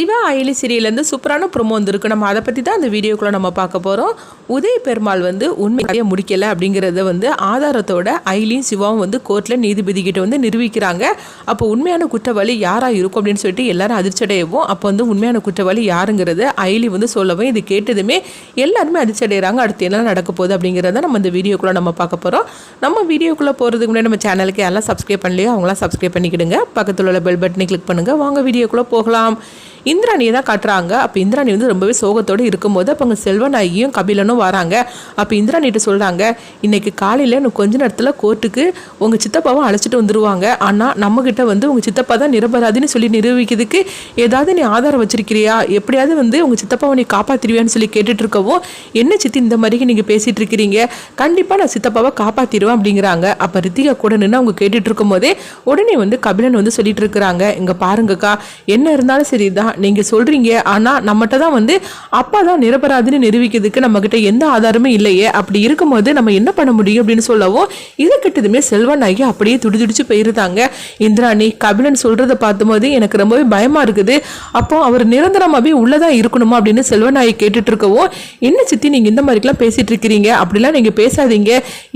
சிவா அயலி சீரியல்லேருந்து சூப்பரான ப்ரொமோ வந்துருக்கு. நம்ம அதை பற்றி தான் அந்த வீடியோக்குள்ளே நம்ம பார்க்க போகிறோம் உதய பெருமாள் வந்து உண்மையாக முடிக்கலை அப்படிங்கிறத வந்து ஆதாரத்தோட அயலியும் சிவாவும் வந்து கோர்ட்டில் நீதிபதி கிட்ட வந்து நிரூபிக்கிறாங்க. அப்போ உண்மையான குற்றவாளி யாராக இருக்கும் அப்படின்னு சொல்லிட்டு எல்லாரும் அதிர்ச்சடையவும் அப்போ வந்து உண்மையான குற்றவாளி யாருங்கிறத அயலி வந்து சொல்லவும் இது கேட்டதுமே எல்லாருமே அதிர்ச்சடைகிறாங்க அடுத்து என்ன நடக்க போகுது அப்படிங்கிறத நம்ம இந்த வீடியோக்குள்ளே நம்ம பார்க்க போகிறோம் நம்ம வீடியோக்குள்ளே போகிறதுக்கு முன்னாடி நம்ம சேனலுக்கு எல்லாம் சப்ஸ்கிரைப் பண்ணலையோ அவங்களாம் சப்ஸ்கிரைப் பண்ணிக்கிடுங்க. பக்கத்தில் உள்ள பெல் பட்டனை கிளிக் பண்ணுங்கள் வாங்க வீடியோக்குள்ளே போகலாம். இந்திராணியை தான் காட்டுறாங்க. அப்போ இந்திராணி வந்து ரொம்பவே சோகத்தோடு இருக்கும்போது அப்போ அங்கே செல்வநாயகியும் கபிலனும் வராங்க. அப்போ இந்திராணிகிட்ட சொல்கிறாங்க இன்னைக்கு காலையில் இன்னும் கொஞ்ச நேரத்தில் கோர்ட்டுக்கு உங்கள் சித்தப்பாவும் அழைச்சிட்டு வந்துருவாங்க. ஆனால் நம்மக்கிட்ட வந்து உங்கள் சித்தப்பா தான் நிரபராதின்னு சொல்லி நிரூபிக்கிறதுக்கு ஏதாவது நீ ஆதாரம் வச்சிருக்கிறியா? எப்படியாவது வந்து உங்கள் சித்தப்பாவை நீ காப்பாற்றிடுவியான்னு சொல்லி கேட்டுட்டு இருக்கவும் என்ன சித்தி இந்த மாதிரிக்கு நீங்கள் பேசிகிட்டு இருக்கிறீங்க கண்டிப்பாக நான் சித்தப்பாவை காப்பாற்றிடுவேன் அப்படிங்கிறாங்க. அப்போ ரித்திகா கூட நின்று அவங்க கேட்டுட்டு இருக்கும்போதே உடனே வந்து கபிலன் வந்து சொல்லிட்டு இருக்கிறாங்க இங்கே பாருங்கக்கா என்ன இருந்தாலும் சரி தான் நீங்கள் சொல்கிறீங்க ஆனால் நம்மகிட்ட தான் வந்து அப்பா தான் நிரபராதின்னு நிரூபிக்கிறதுக்கு நம்மக்கிட்ட எந்த ஆதாரமும் இல்லையே. அப்படி இருக்கும்போது நம்ம என்ன பண்ண முடியும் அப்படின்னு சொல்லவும் இதை கிட்டதுமே செல்வநாயகி அப்படியே துடிதுடிச்சு போயிருந்தாங்க. இந்திராணி கபிலன் சொல்கிறத பார்த்தும்போது எனக்கு ரொம்பவே பயமாக இருக்குது. அப்போ அவர் நிரந்தரமாகவே உள்ளதான் இருக்கணுமா அப்படின்னு செல்வநாயகி கேட்டுட்டு இருக்கவும் என்ன சித்தி நீங்கள் இந்த மாதிரிக்கெலாம் பேசிகிட்டு இருக்கிறீங்க? அப்படிலாம் நீங்கள் பேசாதீங்க.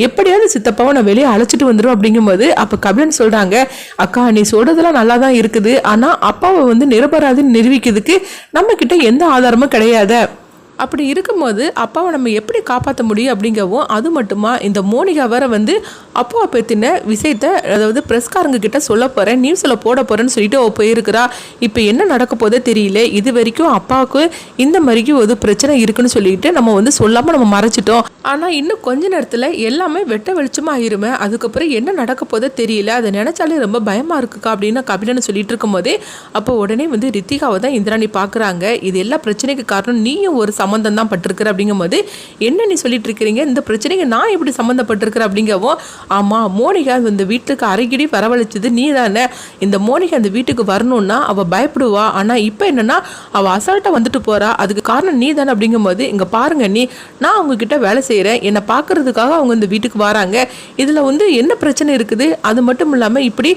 எப்படியாவது சித்தப்பாவை நான் வெளியே அழைச்சிட்டு வந்துடும் அப்படிங்கும்போது அப்போ கபிலன் சொல்கிறாங்க அக்கா நீ சொல்கிறதெல்லாம் நல்லா தான் இருக்குது. ஆனால் அப்பாவை வந்து நிரபராதின்னு நிரூபிக்கிறதுக்கு நம்ம கிட்ட எந்த ஆதாரமும் கிடையாது அப்படி இருக்கும்போது அப்பாவை நம்ம எப்படி காப்பாற்ற முடியும் அப்படிங்கவும் அது மட்டுமா இந்த மோனிகா வேற வந்து அப்பா பற்றின விஷயத்த அதாவது பிரஸ்காரங்க கிட்ட சொல்ல போகிறேன் நியூஸில் போட போகிறேன்னு சொல்லிட்டு அவள் போயிருக்கிறா. இப்போ என்ன நடக்க போதோ தெரியல. இது வரைக்கும் அப்பாவுக்கு இந்த மாதிரிக்கு ஒரு பிரச்சனை இருக்குன்னு சொல்லிட்டு நம்ம வந்து சொல்லாமல் நம்ம மறைச்சிட்டோம். ஆனால் இன்னும் கொஞ்ச நேரத்தில் எல்லாமே வெட்ட வெளிச்சமாக ஆயிருமே. அதுக்கப்புறம் என்ன நடக்க போதோ தெரியல. அதை நினச்சாலே ரொம்ப பயமாக இருக்குக்கா அப்படின்னு கபிலன்னு சொல்லிட்டு இருக்கும்போதே அப்போ உடனே வந்து ரித்திகாவை தான் இந்திராணி பார்க்குறாங்க இது எல்லா பிரச்சனைக்கு காரணம் நீயும் ஒரு சம்மந்தம் தான் பட்டிருக்கிற அப்படிங்கும்போது என்ன நீ சொல்லிட்டு இருக்கிறீங்க இந்த பிரச்சனைக்கு நான் எப்படி சம்மந்தப்பட்டிருக்கிறேன் அப்படிங்கவும் ஆமாம் மோனிகா இந்த வீட்டுக்கு அரைக்கடி வரவழைச்சது நீ தானே. இந்த மோனிகா இந்த வீட்டுக்கு வரணும்னா அவள் பயப்படுவா. ஆனால் இப்போ என்னென்னா அவள் அசால்ட்டாக வந்துட்டு போறா. அதுக்கு காரணம் நீ தானே. அப்படிங்கும்போது இங்கே பாருங்க நீ நான் அவங்கக்கிட்ட வேலை செய்கிறேன் என்னை பார்க்கறதுக்காக அவங்க இந்த வீட்டுக்கு வராங்க. இதில் வந்து என்ன பிரச்சனை இருக்குது? அது மட்டும் இல்லாமல் இப்படி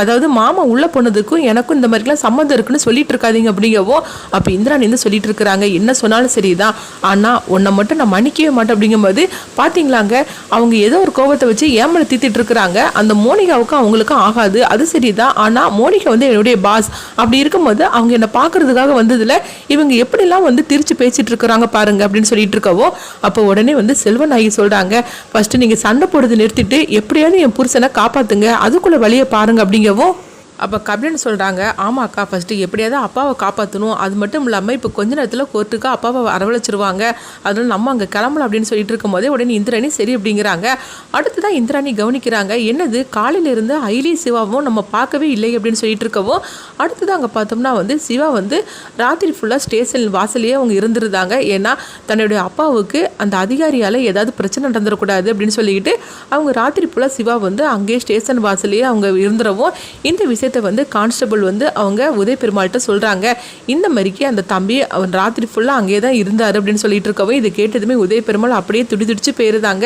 அதாவது மாமா உள்ள போனதுக்கும் எனக்கும் இந்த மாதிரிலாம் சம்மந்தம் இருக்குன்னு சொல்லிட்டு இருக்காதீங்க அப்படிங்கவோ அப்போ இந்திராணி வந்து சொல்லிட்டு இருக்கிறாங்க. என்ன சொன்னாலும் சரிதான். ஆனால் உன்னை மட்டும் நான் மன்னிக்கவே மாட்டேன் அப்படிங்கும்போது பார்த்தீங்களாங்க அவங்க ஏதோ ஒரு கோபத்தை வச்சு ஏமலை தீத்திட்டு இருக்கிறாங்க. அந்த மோனிகாவுக்கும் அவங்களுக்கும் ஆகாது. அது சரிதான். ஆனால் மோனிகா வந்து என்னுடைய பாஸ் அப்படி இருக்கும்போது அவங்க என்னை பார்க்கறதுக்காக வந்ததில் இவங்க எப்படிலாம் வந்து திரிச்சு பேசிட்டு இருக்கிறாங்க பாருங்க அப்படின்னு சொல்லிட்டு இருக்கவோ அப்போ உடனே வந்து செல்வநாயகி சொல்கிறாங்க ஃபஸ்ட்டு நீங்கள் சண்டை போடுறது நிறுத்திட்டு எப்படியாவது என் புருஷனை காப்பாற்றுங்க அதுக்குள்ளே வழியை பாருங்க அப்படிங்கவும் அப்போ கபிலன் சொல்கிறாங்க ஆமாக்கா ஃபஸ்ட்டு எப்படியாவது அப்பாவை காப்பாற்றணும் அது மட்டும் இல்லாமல் இப்போ கொஞ்ச நேரத்தில் கோர்ட்டுக்கு அப்பாவை வரவழைச்சிருவாங்க. அதனால நம்ம அங்கே கிளம்பலாம் அப்படின்னு சொல்லிட்டு இருக்கும்போதே உடனே இந்திராணி சரி அப்படிங்கிறாங்க. அடுத்ததான் இந்திராணி கவனிக்கிறாங்க என்னது காலையிலிருந்து ஐலி சிவாவும் நம்ம பார்க்கவே இல்லை அப்படின்னு சொல்லிட்டு இருக்கவும் தான் அங்கே பார்த்தோம்னா வந்து சிவா வந்து ராத்திரி ஃபுல்லாக ஸ்டேஷன் வாசலையே அவங்க இருந்திருந்தாங்க. ஏன்னா தன்னுடைய அப்பாவுக்கு அந்த அதிகாரியால் ஏதாவது பிரச்சனை நடந்துடக்கூடாது அப்படின்னு சொல்லிக்கிட்டு அவங்க ராத்திரி ஃபுல்லாக சிவா வந்து அங்கேயே ஸ்டேஷன் வாசலையே அவங்க இருந்துடவும் இந்த விஷயம் விஷயத்தை வந்து கான்ஸ்டபிள் வந்து அவங்க உதய பெருமாள்கிட்ட சொல்கிறாங்க இந்த மாதிரிக்கு அந்த தம்பி அவன் ராத்திரி ஃபுல்லாக அங்கேயே தான் இருந்தார் அப்படின்னு சொல்லிட்டு இருக்கவும் இதை கேட்டதுமே உதய பெருமாள் அப்படியே துடிதுடிச்சு போயிருந்தாங்க.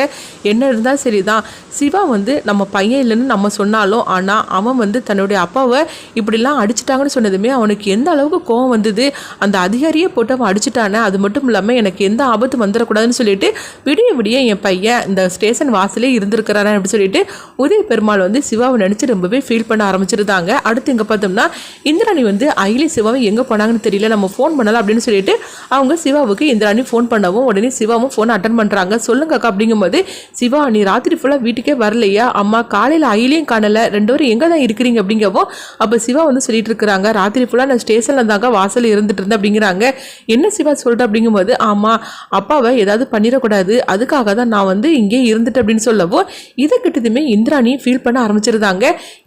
என்ன இருந்தால் சரிதான். சிவா வந்து நம்ம பையன் இல்லைன்னு நம்ம சொன்னாலும் ஆனால் அவன் வந்து தன்னுடைய அப்பாவை இப்படிலாம் அடிச்சிட்டாங்கன்னு சொன்னதுமே அவனுக்கு எந்த அளவுக்கு கோவம் வந்தது? அந்த அதிகாரியே போட்டு அவன் அடிச்சிட்டானே அது மட்டும் இல்லாமல் எனக்கு எந்த ஆபத்து வந்துடக்கூடாதுன்னு சொல்லிட்டு விடிய விடிய என் பையன் இந்த ஸ்டேஷன் வாசலே இருந்திருக்கிறாரன் அப்படின்னு சொல்லிட்டு உதய பெருமாள் வந்து சிவாவை நினச்சி ரொம்பவே ஃபீல் பண்ண ஆரம்பிச்சிருந்தாங்க. அடுத்து இங்கே பார்த்தோம்னா இந்திராணி வந்து அகிலி சிவாவை எங்கே போனாங்கன்னு தெரியல நம்ம ஃபோன் பண்ணலாம் அப்படின்னு சொல்லிட்டு அவங்க சிவாவுக்கு இந்திராணி ஃபோன் பண்ணவும் உடனே சிவாவும் ஃபோன் அட்டன் பண்ணுறாங்க சொல்லுங்க அக்கா அப்படிங்கும்போது சிவா நீ ராத்திரி ஃபுல்லாக வீட்டுக்கே வரலையா? அம்மா காலையில் அகிலையும் காணலை. ரெண்டு பேரும் எங்கே தான் இருக்கிறீங்க அப்படிங்கப்போ அப்போ சிவா வந்து சொல்லிட்டு இருக்கிறாங்க. ராத்திரி ஃபுல்லாக நான் ஸ்டேஷனில் தாங்க வாசல் இருந்துட்டு இருந்தேன் அப்படிங்கிறாங்க. என்ன சிவா சொல்லிட்டு அப்படிங்கும்போது ஆமாம் அப்பாவை ஏதாவது பண்ணிடக்கூடாது. அதுக்காக தான் நான் வந்து இங்கே இருந்துட்டு அப்படின்னு சொல்லவோ இதை கிட்டதுமே இந்திராணி ஃபீல் பண்ண ஆரம்பிச்சிருந்தாங்க.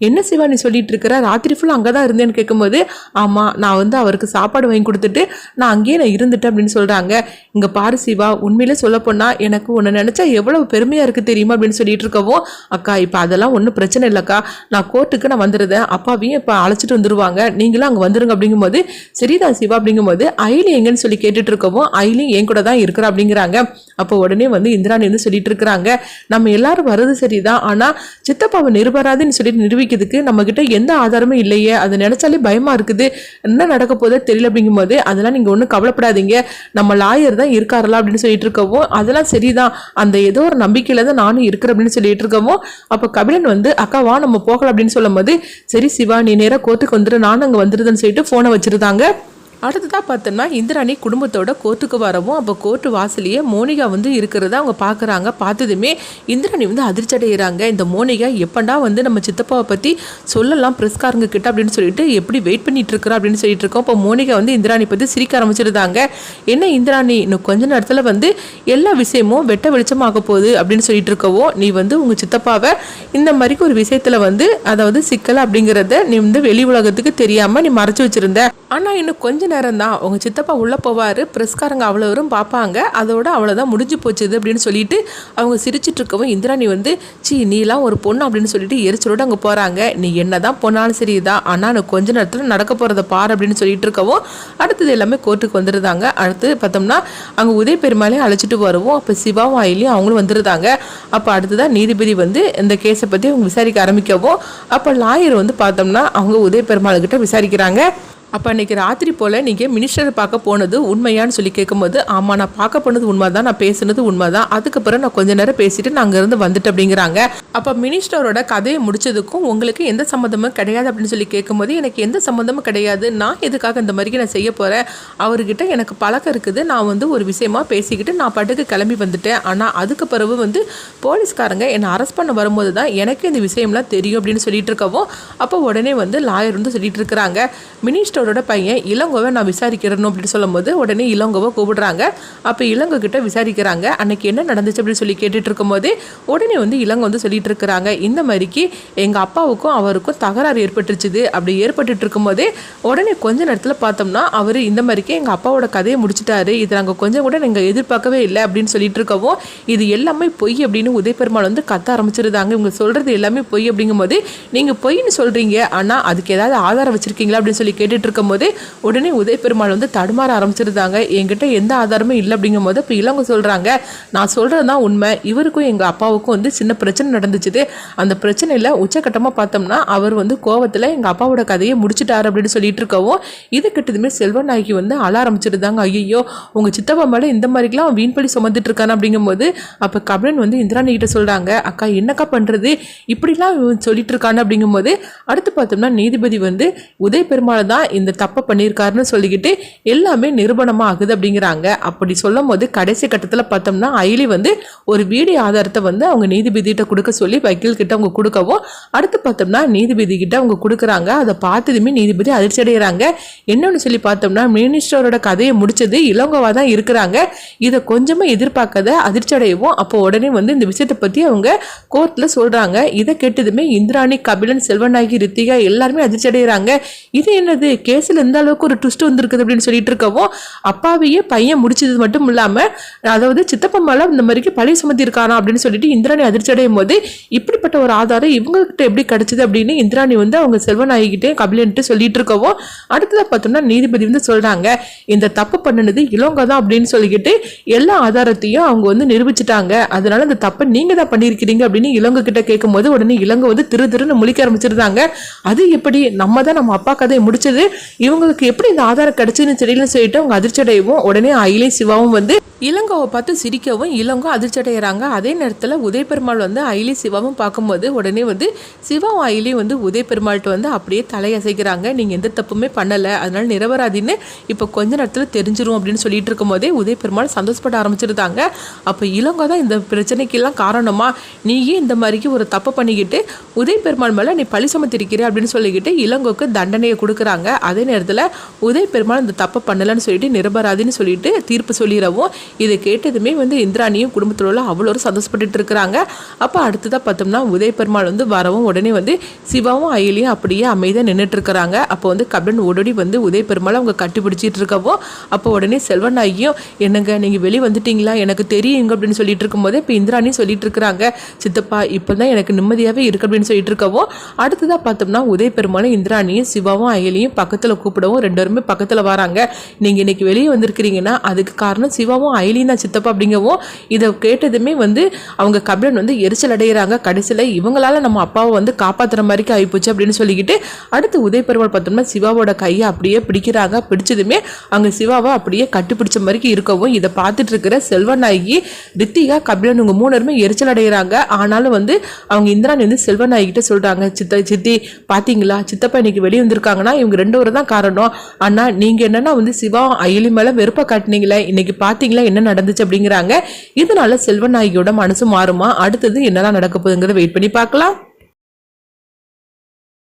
என்ன சிவா நீ சொல்லிட்டு இருக்கிற ராத்திரி ஃபுல்லாக அங்கே தான் இருந்தேன்னு கேட்கும்போது ஆமாம் நான் வந்து அவருக்கு சாப்பாடு வாங்கி கொடுத்துட்டு நான் அங்கேயே நான் இருந்துட்டேன் அப்படின்னு சொல்கிறாங்க இங்கே பாரு சிவா உண்மையிலே சொல்லப்போனால் எனக்கு உன்னை நினச்சா எவ்வளவு பெருமையாக இருக்குது தெரியுமா அப்படின்னு சொல்லிட்டு இருக்கவும் அக்கா இப்போ அதெல்லாம் ஒன்றும் பிரச்சனை இல்லைக்கா. நான் கோர்ட்டுக்கு நான் வந்துடுறேன் அப்பாவையும் இப்போ அழைச்சிட்டு வந்துருவாங்க. நீங்களும் அங்கே வந்துருங்க அப்படிங்கும்போது சரிதான் சிவா அப்படிங்கும்போது ஐலி எங்கன்னு சொல்லி கேட்டுட்டு இருக்கவும் ஐலி என் கூட தான் இருக்கிறா அப்படிங்கிறாங்க. அப்போ உடனே வந்து இந்திராணி வந்து சொல்லிட்டு இருக்கிறாங்க. நம்ம எல்லாரும் வர்றது சரிதான். ஆனால் சித்தப்பாவை நிருபராதுன்னு சொல்லிட்டு நிரூபிக்கிறதுக்கு நம்ம எந்த ஆதாரமும் இல்லையே. அதை நினைச்சாலே பயமா இருக்குது. என்ன நடக்க போதோ தெரியல அப்படிங்கும்போது அதெல்லாம் நீங்க ஒன்றும் கவலைப்படாதீங்க. நம்ம லாயர் தான் இருக்காரலாம் அப்படின்னு சொல்லிட்டு இருக்கவும் அதெல்லாம் சரிதான். அந்த ஏதோ ஒரு நம்பிக்கையில தான் நானும் இருக்கிறேன் அப்படின்னு சொல்லிட்டு இருக்கவும் அப்போ கபிலன் வந்து அக்கா வா நம்ம போகலாம் அப்படின்னு சொல்லும் போது சரி சிவா நீ நேராக கோர்ட்டுக்கு வந்துடு நானும் அங்கே வந்துருதுன்னு சொல்லிட்டு ஃபோனை வச்சிருந்தாங்க. அடுத்ததாக பார்த்தோம்னா இந்திராணி குடும்பத்தோட கோர்ட்டுக்கு வரவும் அப்போ கோர்ட்டு வாசலையே மோனிகா வந்து இருக்கிறத அவங்க பார்க்குறாங்க பார்த்ததுமே இந்திராணி வந்து அதிர்ச்சி அடைகிறாங்க இந்த மோனிகா எப்பண்டா வந்து நம்ம சித்தப்பாவை பற்றி சொல்லலாம் ப்ரெஸ்காரங்க கிட்ட அப்படின்னு சொல்லிட்டு எப்படி வெயிட் பண்ணிட்டு இருக்கிறா அப்படின்னு சொல்லிட்டு இருக்கோம். இப்போ மோனிகா வந்து இந்திராணி பற்றி சிரிக்க ஆரம்பிச்சிருந்தாங்க. என்ன இந்திராணி இன்னும் கொஞ்ச நேரத்தில் வந்து எல்லா விஷயமும் வெட்ட வெளிச்சமாக போகுது அப்படின்னு சொல்லிட்டு இருக்கவோ நீ வந்து உங்கள் சித்தப்பாவை இந்த மாதிரிக்கு ஒரு விஷயத்தில் வந்து அதாவது சிக்கலை அப்படிங்கிறத நீ வந்து வெளி உலகத்துக்கு தெரியாமல் நீ மறைச்சு வச்சிருந்த. ஆனால் இன்னும் கொஞ்ச நேரம் தான் உங்கள் சித்தப்பா உள்ளே போவார் ப்ரெஸ்காரங்க அவ்வளோவரும் பார்ப்பாங்க. அதோட அவ்வளோதான் முடிஞ்சு போச்சுது அப்படின்னு சொல்லிட்டு அவங்க சிரிச்சிட்டு இருக்கவும் இந்திராணி வந்து சி நீலாம் ஒரு பொண்ணு அப்படின்னு சொல்லிட்டு எரிச்சலோட அங்கே போகிறாங்க நீ என்ன தான் பொண்ணாலும் சரி தான் ஆனால் நான் கொஞ்ச நேரத்தில் நடக்க போகிறத பார் அப்படின்னு சொல்லிட்டு இருக்கவும் அடுத்தது எல்லாமே கோர்ட்டுக்கு வந்துருந்தாங்க. அடுத்து பார்த்தோம்னா அங்கே உதய பெருமாளையும் அழைச்சிட்டு வருவோம். அப்போ சிவாவும் ஆயிலையும் அவங்களும் வந்துருந்தாங்க. அப்போ அடுத்ததான் நீதிபதி வந்து இந்த கேஸை பற்றி அவங்க விசாரிக்க ஆரம்பிக்கவும் அப்போ லாயர் வந்து பார்த்தோம்னா அவங்க உதய பெருமாள் கிட்ட விசாரிக்கிறாங்க. அப்போ அன்றைக்கி ராத்திரி போல் நீங்கள் மினிஸ்டரை பார்க்க போனது உண்மையான்னு சொல்லி கேட்கும்போது ஆமாம் நான் பார்க்க போனது உண்மை தான் நான் பேசுனது உண்மை தான் அதுக்கப்புறம் நான் கொஞ்ச நேரம் பேசிட்டு நான் அங்கேருந்து வந்துட்டு அப்படிங்கிறாங்க. அப்போ மினிஸ்டரோட கதையை முடிச்சதுக்கும் உங்களுக்கு எந்த சம்மந்தமும் கிடையாது அப்படின்னு சொல்லி கேட்கும்போது எனக்கு எந்த சம்மந்தமும் கிடையாது. நான் எதுக்காக இந்த மாதிரி நான் செய்ய போகிறேன் அவர்கிட்ட எனக்கு பழக்கம் இருக்குது. நான் வந்து ஒரு விஷயமா பேசிக்கிட்டு நான் பாட்டுக்கு கிளம்பி வந்துட்டேன். ஆனால் அதுக்கு பிறகு வந்து போலீஸ்காரங்க என்னை அரெஸ்ட் பண்ண வரும்போது தான் எனக்கு இந்த விஷயம்லாம் தெரியும் அப்படின்னு சொல்லிட்டு இருக்கவும் அப்போ உடனே வந்து லாயர் வந்து சொல்லிட்டு இருக்கிறாங்க. மினிஸ்டரோட பையன் இளங்கோவை நான் விசாரிக்கிறணும் அப்படின்னு சொல்லும்போது உடனே இளங்கோவை கூப்பிடுறாங்க. அப்போ இளங்கோ கிட்ட விசாரிக்கிறாங்க அன்னைக்கு என்ன நடந்துச்சு? அப்படின்னு சொல்லி கேட்டுட்டு இருக்கும்போது உடனே வந்து இளங்கோ வந்து சொல்லிட்டு இருக்கிறாங்க இந்த மாதிரிக்கு எங்கள் அப்பாவுக்கும் அவருக்கும் தகராறு ஏற்பட்டுருச்சுது. அப்படி ஏற்பட்டுட்டு இருக்கும்போதே உடனே கொஞ்ச நேரத்தில் பார்த்தோம்னா அவர் இந்த மாதிரிக்கு எங்கள் அப்பாவோட கதையை முடிச்சிட்டாரு இதை நாங்கள் கொஞ்சம் கூட நீங்கள் எதிர்பார்க்கவே இல்லை அப்படின்னு சொல்லிட்டு இருக்கவும் இது எல்லாமே பொய் அப்படின்னு உதயபெருமாள் வந்து கத்த ஆரம்பிச்சிருந்தாங்க. இவங்க சொல்கிறது எல்லாமே பொய் அப்படிங்கும்போது நீங்கள் பொய்ன்னு சொல்கிறீங்க ஆனால் அதுக்கு ஏதாவது ஆதாரம் வச்சுருக்கீங்களா? அப்படின்னு சொல்லி கேட்டுட்டு இருக்கும்போது உடனே உதயபெருமாள் வந்து தடுமாற ஆரம்பிச்சிருந்தாங்க. என்கிட்ட எந்த ஆதாரமும் இல்லை அப்படிங்கும்போது இப்போ இளவங்க சொல்கிறாங்க நான் சொல்கிறது தான் உண்மை. இவருக்கும் எங்கள் அப்பாவுக்கும் வந்து சின்ன பிரச்சனை நடந்துச்சுது. அந்த பிரச்சனையில் உச்சக்கட்டமாக பார்த்தோம்னா அவர் வந்து கோவத்தில் எங்கள் அப்பாவோட கதையை முடிச்சிட்டாரு அப்படின்னு சொல்லிட்டு இருக்கவும் இது கிட்டதுமே செல்வநாயகி வந்து அழ ஆரம்பிச்சிருந்தாங்க. ஐயோ உங்கள் சித்தப்பா மேலே இந்த மாதிரிக்கெலாம் வீண்பழி சுமந்துட்டு இருக்கானு அப்படிங்கும்போது அப்போ கபிலன் வந்து இந்திராணி கிட்ட சொல்கிறாங்க அக்கா என்னக்கா பண்ணுறது இப்படிலாம் இவன் சொல்லிட்டு இருக்கானு? அப்படிங்கும்போது அடுத்து பார்த்தோம்னா நீதிபதி வந்து உதய பெருமாள் தான் இந்த தப்பை பண்ணியிருக்காருன்னு சொல்லிக்கிட்டு எல்லாமே நிரூபணமாக ஆகுது அப்படிங்கிறாங்க. அப்படி சொல்லும் போது கடைசி கட்டத்தில் பார்த்தோம்னா ஐலி வந்து ஒரு வீடியோ ஆதாரத்தை வந்து அவங்க நீதிபதிகிட்ட கொடுக்க சொல்லி வக்கீல் கிட்ட அவங்க கொடுக்கவும் அடுத்து பார்த்தோம்னா நீதிபதி கிட்ட அவங்க கொடுக்குறாங்க. அதை பார்த்ததுமே நீதிபதி அதிர்ச்சி அடைகிறாங்க என்னன்னு சொல்லி பார்த்தோம்னா மினிஸ்டரோட கதையை முடிச்சது இளங்கோவா தான் இருக்கிறாங்க. இதை கொஞ்சமாக எதிர்பார்க்காத அதிர்ச்சி அடையவும் அப்போ உடனே வந்து இந்த விஷயத்தை பற்றி அவங்க கோர்ட்டில் சொல்கிறாங்க இதை கேட்டதுமே இந்திராணி கபிலன் செல்வநாயகி ரித்திகா எல்லாருமே அதிர்ச்சி அடைகிறாங்க இது என்னது? கேஸில் எந்த அளவுக்கு ஒரு ட்விஸ்ட் வந்திருக்குது அப்படின்னு சொல்லிட்டு இருக்கவும் அப்பாவையே பையன் முடிச்சது மட்டும் இல்லாமல் அதாவது சித்தப்பா மேலே இந்த மாதிரிக்கு பழி சுமத்திருக்கானா அப்படின்னு சொல்லிட்டு இந்திராணி அதிர்ச்சி அடையும் போது இப்படிப்பட்ட ஒரு ஆதாரம் இவங்ககிட்ட எப்படி கிடைச்சது அப்படின்னு இந்திராணி வந்து அவங்க செல்வநாயகிட்டே கபிலன்ட்டு சொல்லிட்டு இருக்கவும் அடுத்ததாக பார்த்தோம்னா நீதிபதி வந்து சொல்கிறாங்க இந்த தப்பு பண்ணினது இளவங்க தான் அப்படின்னு சொல்லிக்கிட்டு எல்லா ஆதாரத்தையும் அவங்க வந்து நிரூபிச்சிட்டாங்க. அதனால இந்த தப்பை நீங்கள் தான் பண்ணியிருக்கிறீங்க அப்படின்னு இளங்க கிட்ட கேட்கும்போது உடனே இளங்க வந்து திரு திருன்னு முழிக்க ஆரம்பிச்சிருந்தாங்க அது எப்படி நம்ம தான் நம்ம அப்பா கதையை முடிச்சது இவங்களுக்கு எப்படி இந்த ஆதாரம் கிடைச்சுன்னு தெரியல சொல்லிட்டு அவங்க அதிர்ச்சடையவும் உடனே அயிலே சிவாவும் வந்து இளங்கோவை பார்த்து சிரிக்கவும் இளங்கோ அதிர்ச்சி அடைகிறாங்க அதே நேரத்தில் உதய பெருமாள் வந்து அயிலி சிவாவும் பார்க்கும்போது உடனே வந்து சிவாவும் அயிலியும் வந்து உதய பெருமாள்கிட்ட வந்து அப்படியே தலையசைக்கிறாங்க. நீங்கள் எந்த தப்புமே பண்ணலை. அதனால் நிரபராதின்னு இப்போ கொஞ்ச நேரத்தில் தெரிஞ்சிரும் அப்படின்னு சொல்லிட்டு இருக்கும்போதே உதய பெருமாள் சந்தோஷப்பட ஆரம்பிச்சிருந்தாங்க. அப்போ இளங்கோ தான் இந்த பிரச்சனைக்கெல்லாம் காரணமா? நீயே இந்த மாதிரிக்கு ஒரு தப்பு பண்ணிக்கிட்டு உதய பெருமாள் மேலே நீ பழி சுமத்திருக்கிற அப்படின்னு சொல்லிக்கிட்டு இளங்கோக்கு தண்டனையை கொடுக்குறாங்க. அதே நேரத்தில் உதய பெருமாள் இந்த தப்பை பண்ணலைன்னு சொல்லிட்டு நிரபராதின்னு சொல்லிட்டு தீர்ப்பு சொல்லிடவும் இதை கேட்டதுமே வந்து இந்திராணியும் குடும்பத்தில் உள்ள அவ்வளோ ஒரு இருக்கிறாங்க. அப்போ அடுத்ததாக பார்த்தோம்னா உதய பெருமாள் வந்து வரவும் உடனே வந்து சிவாவும் அயலியும் அப்படியே அமைதியாக நின்றுட்டு இருக்கிறாங்க. அப்போ வந்து கபிலன் ஓடோடி வந்து உதய பெருமாள் அவங்க கட்டிப்பிடிச்சிட்டு இருக்கவும் அப்போ உடனே செல்வன் ஐயும் என்னங்க நீங்கள் வெளியே வந்துட்டீங்களா? எனக்கு தெரியுங்க அப்படின்னு சொல்லிட்டு இருக்கும்போது இப்போ இந்திராணி சொல்லிட்டு இருக்கிறாங்க. சித்தப்பா இப்போ தான் எனக்கு நிம்மதியாகவே இருக்கு அப்படின்னு சொல்லிட்டு இருக்கவும் அடுத்ததாக பார்த்தோம்னா உதய பெருமாளும் இந்திராணியும் சிவாவும் அயலியும் பக்கத்தில் கூப்பிடவும் ரெண்டு பேருமே பக்கத்தில் வராங்க. நீங்கள் இன்னைக்கு வெளியே வந்திருக்கிறீங்கன்னா அதுக்கு காரணம் சிவாவும் ஐலி தான் சித்தப்பா அப்படிங்கவும் இதை கேட்டதுமே வந்து அவங்க கபிலன் வந்து எரிச்சல் அடைகிறாங்க கடைசியில் இவங்களால நம்ம அப்பாவை வந்து காப்பாற்றுற மாதிரிக்கு ஆகிப்போச்சு அப்படின்னு சொல்லிக்கிட்டு அடுத்து உதய பெருமாள் பார்த்தோம்னா சிவாவோட கையை அப்படியே பிடிக்கிறாங்க. பிடிச்சதுமே அங்கே சிவாவை அப்படியே கட்டுப்பிடிச்ச மாதிரி இருக்கவும் இதை பார்த்துட்டு இருக்கிற செல்வநாயகி ரித்திகா கபிலன் இவங்க மூணருமே எரிச்சல் அடைகிறாங்க ஆனாலும் வந்து அவங்க இந்திராணி வந்து செல்வநாயகிட்ட சொல்கிறாங்க சித்த சித்தி பார்த்தீங்களா சித்தப்பா இன்னைக்கு வெளியே வந்திருக்காங்கன்னா இவங்க ரெண்டு பேரும் தான் காரணம். ஆனால் நீங்கள் என்னன்னா வந்து சிவா அயலி மேலே வெறுப்பை காட்டினீங்களே இன்னைக்கு பார்த்தீங்களா என்ன நடந்துச்சு அப்படிங்கிறாங்க. இதனால செல்வநாயகியோட மனசு மாறுமா? அடுத்தது என்னதான் நடக்க போகுதுங்கிறத வெயிட் பண்ணி பார்க்கலாம்.